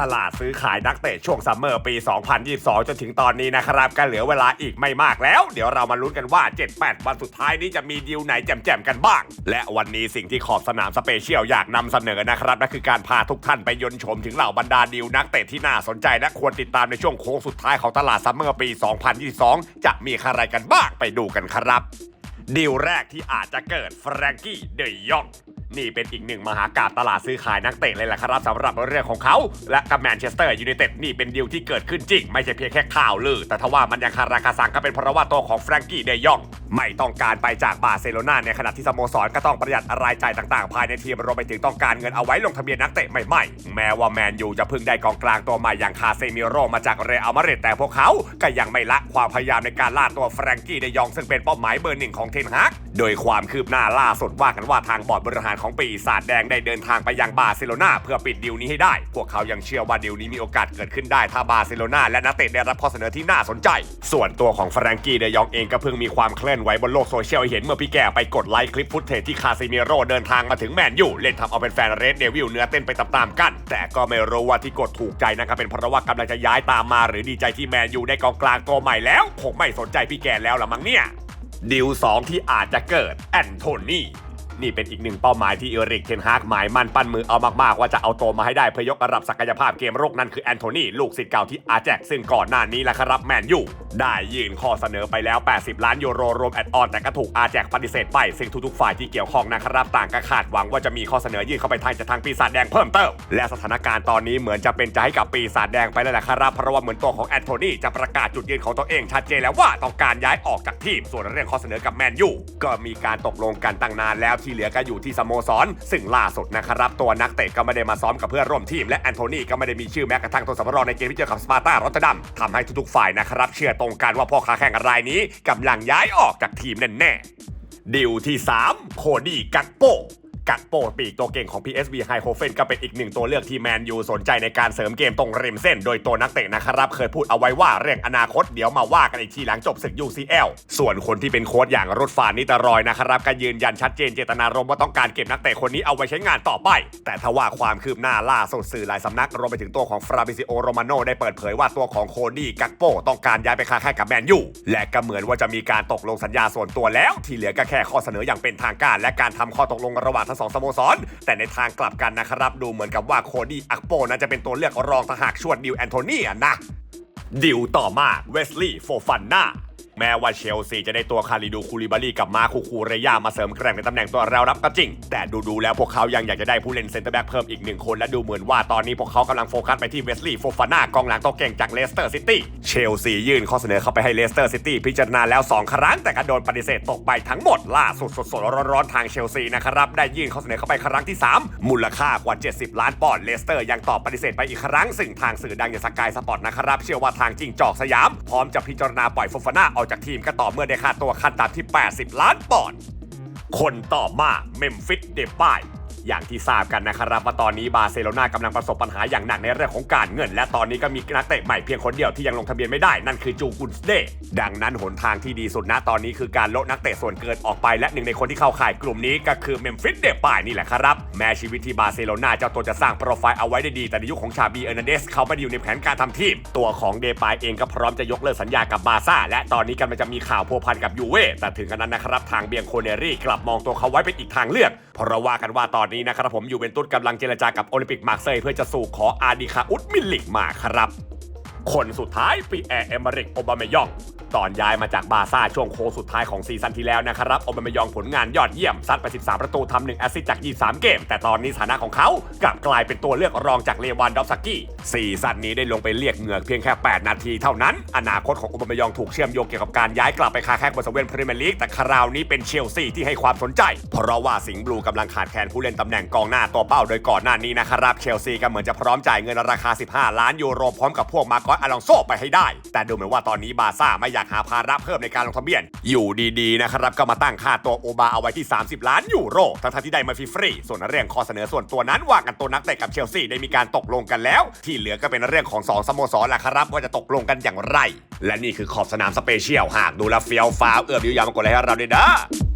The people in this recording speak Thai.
ตลาดซื้อขายนักเตะช่วงซัมเมอร์ปี 2022 จนถึงตอนนี้นะครับก็เหลือเวลาอีกไม่มากแล้ว เดี๋ยวเรามาลุ้นกันว่า 7-8 วันสุดท้ายนี้จะมีดีลไหนแจ่มๆกันบ้าง และวันนี้สิ่งที่ขอบสนามสเปเชียลอยากนำเสนอนะครับนั่นคือการพาทุกท่านไปยนชมถึงเหล่าบรรดาดีลนักเตะที่น่าสนใจและควรติดตามในช่วงโค้งสุดท้ายของตลาดซัมเมอร์ปี 2022 จะมีอะไรกันบ้างไปดูกันครับดีลแรกที่อาจจะเกิดแฟรงกี้เดยอง นี่เป็นอีกหนึ่งมหากาบตลาดซื้อขายนักเตะเลยแหละครับสำหรับเรื่องของเขา และกับแมนเชสเตอร์ยูไนเต็ดนี่เป็นดีลที่เกิดขึ้นจริง ไม่ใช่เพียงแค่ข่าวลือ แต่ทว่ามันยังคาราคาซังก็เป็นเพราะว่าตัวของแฟรงกี้เดยอง ไม่ต้องการไปจากบาร์เซโลนาในขณะที่สโมสรก็ต้องประหยัดรายจ่ายต่างๆ ภายในทีมรวมไปถึงต้องการเงินเอาไว้ลงทะเบียนนักเตะใหม่ๆ แม้ว่าแมนยูจะเพิ่งได้กองกลางตัวใหม่อย่างคาเซมิโรมาจากเรอัลมาดริดแต่พวกเขาก็ยังไม่ละความพยายามในการล่าตัวแฟรงกี้เดยองซึ่งเป็นเป้าหมายเบอร์หนึ่งของเทนฮากโดยความคืบหน้าล่าสุดว่ากันว่าทางบอร์ดบริหารของปีศาจแดงได้เดินทางไปยังบาร์เซโลนาเพื่อปิดดีลนี้ให้ได้ พวกเขายังเชื่อว่าดีลนี้มีโอกาสเกิดขึ้นได้ถ้าบาร์เซโลนาและนักเตะได้รับข้อเสนอที่น่าสนใจ ส่วนตัวของแฟรงกี้เดยองเองก็เพิ่งมีความเคลื่อนไว้บนโลกโซเชียลเห็นเมื่อพี่แกไปกดไลค์คลิปฟุตเทจที่คาซิเมโรเดินทางมาถึงแมนยูเล่นทำเอาเป็นแฟนเรดเดวิลเนื้อเต้นไปตามๆกัน แต่ก็ไม่รู้ว่าที่กดถูกใจนะครับเป็นเพราะว่ากำลังจะย้ายตามมา หรือดีใจที่แมนยูได้กองกลางตัวใหม่แล้วคงไม่สนใจพี่แกแล้วละมั้งเนี่ยดิว2ที่อาจจะเกิดแอนโทนี นี่เป็นอีกหนึ่งเป้าหมายที่เอริกเทนฮากหมายมั่นปั้นมือเอามากๆ ว่าจะเอาโตมาให้ได้เพื่อยกระดับศักยภาพเกมรุกนั่นคือแอนโทนีลูกศิษย์เก่าที่อาแจกซึ่งก่อนหน้านี้แหละครับแมนยูได้ยื่นข้อเสนอไปแล้ว 80 ล้านยูโรรวมแอดออนแต่ก็ถูกอาแจกปฏิเสธไป ซึ่งทุกๆฝ่ายที่เกี่ยวข้องนะครับต่างก็คาดหวังว่าจะมีข้อเสนอยื่นเข้าไปทางจากทางปีศาจแดงเพิ่มเติมและสถานการณ์ตอนนี้เหมือนจะเป็นใจให้กับปีศาจแดงไปแล้วแหละครับเพราะว่าเหมือนตัวของแอนโทนีจะประกาศจุดยืนของตัวเองชัดเจนแล้วว่าต้องการย้ายออกจากทีมส่วนเรื่องข้อเสนอกับแมนยูก็มีการตกลงกันตั้งนานแล้วทีเหลือก็อยู่ที่สโมสร ซึ่งล่าสุดนะครับตัวนักเตะก็ไม่ได้มาซ้อมกับเพื่อนร่วมทีม และแอนโทนีก็ไม่ได้มีชื่อแม้กระทั่งตัวสำรองในเกมที่เจอกับสปาร์ตารอตเตอร์ดัมทำให้ทุกๆฝ่ายนะครับเชื่อตรงกันว่าพ่อค้าแข่งรายนี้กำลังย้ายออกจากทีมแน่ๆดิวที่ 3 โคดี้กักโป กักโปปีกตัวเก่งของ PSV ไฮโ o เฟนก็เป็นอีกหนึ่งตัวเลือกที่แมนยูสนใจในการเสริมเกมตรงริมเส้น โดยตัวนักเตะนะครับ เคยพูดเอาไว้ว่าเรื่องอนาคตเดี๋ยวมาว่ากันอีกทีหลังจบศึก UCL ส่วนคนที่เป็นโค้ชอย่างรุดฟานนิตารอยนะครับก็ยืนยันชัดเจนเจตนารมณ์ว่าต้องการเก็บนักเตะคนนี้เอาไว้ใช้งานต่อไป แต่ถ้าว่าความคืบหน้าล่าสุดสื่อหลายสำนักรวมไปถึงตัวของฟราบิซิโอโรมาโนได้เปิดเผยว่าตัวของโคดี้กักโปต้องการย้ายไปค้าแข่งกับแมนยูและก็เหมือนว่าจะมีการตกลงสัญญาส่วนตัวแล้ว ที่เหลือก็แค่ข้อเสนออย่างเป็นทางการ และการทำข้อตกลงระหว่างทั้งสองสโมสร แต่ในทางกลับกันนะครับ ดูเหมือนกับว่าโคดี้อักโปน่าจะเป็นตัวเลือกรองทหากชวดดิวแอนโทนีอะนะดิวต่อมาเวสลีย์โฟฟันนา แม้ว่าเชลซีจะได้ตัวคาริดูคูลิบารีกับมาคูคูเรยามาเสริมแกร่งในตำแหน่งตัวแรวรับก็จริง แต่ดูๆแล้วพวกเขายังอยากจะได้ผู้เล่นเซนเตอร์แบ็กเพิ่มอีกหนึ่งคนและดูเหมือนว่าตอนนี้พวกเขากำลังโฟกัสไปที่เวสลีย์โฟฟาน่ากองหลังตัวเก่งจากเลสเตอร์ซิตี้เชลซียื่นข้อเสนอเข้าไปให้เลสเตอร์ซิตี้พิจารณาแล้ว 2 ครั้งแต่ก็โดนปฏิเสธตกไปทั้งหมดล่าสุดสดๆร้อนๆทางเชลซีนะครับได้ยื่นข้อเสนอเข้าไปครั้งที่ 3 มูลค่ากว่า 70 ล้านปอนด์เลสเตอร์ยังตอบปฏิเสธไปอีกครั้งซึ่งทางสื่อดังอย่างสกายสปอร์ตนะครับเชื่อว่าทางจิงจอกสยามพร้อมจะพิจารณาปล่อยโฟฟาน่าออกจากทีมก็ต่อเมื่อได้ค่าตัวขั้นต่ำที่ 80 ล้านปอนด์คนต่อมาเมมฟิสเดบาย อย่างที่ทราบกันนะครับว่าตอนนี้บาร์เซโลนากำลังประสบปัญหาอย่างหนักในเรื่องของการเงิน และตอนนี้ก็มีนักเตะใหม่เพียงคนเดียวที่ยังลงทะเบียนไม่ได้นั่นคือจูกุนสเดดังนั้นหนทางที่ดีสุดนะตอนนี้คือการลดนักเตะส่วนเกินออกไปและหนึ่งในคนที่เข้าข่ายกลุ่มนี้ก็คือเมมฟิสเดปายนี่แหละครับ แม้ชีวิตที่บาร์เซโลนาเจ้าตัวจะสร้างโปรไฟล์เอาไว้ได้ดีแต่ในยุคของชาบีเอร์นันเดสเขาไม่ได้อยู่ในแผนการทำทีมตัวของเดปายเองก็พร้อมจะยกเลิกสัญญากับบาซ่าและตอนนี้กำลังจะมีข่าวพัวพันกับยูเว่แต่ถึงกันนั้นนะครับทางเบียงโคเนรี่กลับมองตัวเขาไว้เป็นอีกทางเลือก เพราะว่ากันว่าตอนนี้นะครับผมยูเวนตุสกำลังเจรจากับโอลิมปิกมาร์เซย์เพื่อจะสู่ขออาดิคาอุดมิลลิกมาครับ คนสุดท้ายปีแอร์เอเมริกโอบามายอง ตอนย้ายมาจากบาร์ซ่าช่วงโค้งสุดท้ายของซีซั่นที่แล้วนะครับโอบามายองผลงานยอดเยี่ยมซัดไป 13 ประตูทำหนึ่งแอสซิสต์จาก 23 เกม แต่ตอนนี้สถานะของเขากลับกลายเป็นตัวเลือกรองจากเลวานดอฟสกี้ซีซั่นนี้ได้ลงไปเรียกเหงือกเพียงแค่ 8 นาทีเท่านั้น อนาคตของโอบามายองถูกเชื่อมโยงเกี่ยวกับการย้ายกลับไปคาแข่งบนสังเวียนพรีเมียร์ลีกแต่คราวนี้เป็นเชลซีที่ให้ความสนใจ เพราะว่าสิงห์บลูกำลังขาดแคลนผู้เล่นตำแหน่งกองหน้าตัวเป้าโดยก่อนหน้านี้นะครับเชลซีก็เหมือนจะพร้อมจ่ายเงินราคา 15 ล้านยูโรพร้อมกับพวกมาร์กอสอลองโซไปให้ได้ แต่ดูเหมือนว่าตอนนี้บาซ่าไม่อยากหาภาระเพิ่มในการลงทะเบียน อยู่ดีๆนะครับก็มาตั้งค่าตัวโอบาเอาไว้ที่ 30 ล้านยูโรทั้งๆที่ได้มาฟรีๆส่วนเรื่องข้อเสนอส่วนตัวนั้นว่ากันตัวนักเตะกับเชลซีได้มีการตกลงกันแล้ว ที่เหลือก็เป็นเรื่องของสองสโมสรละครับว่าจะตกลงกันอย่างไร และนี่คือขอบสนามสเปเชียลหากดูแลเฟียวฟ้าเอื้อมยิ้มยามากดไลค์ให้เราด้วยนะ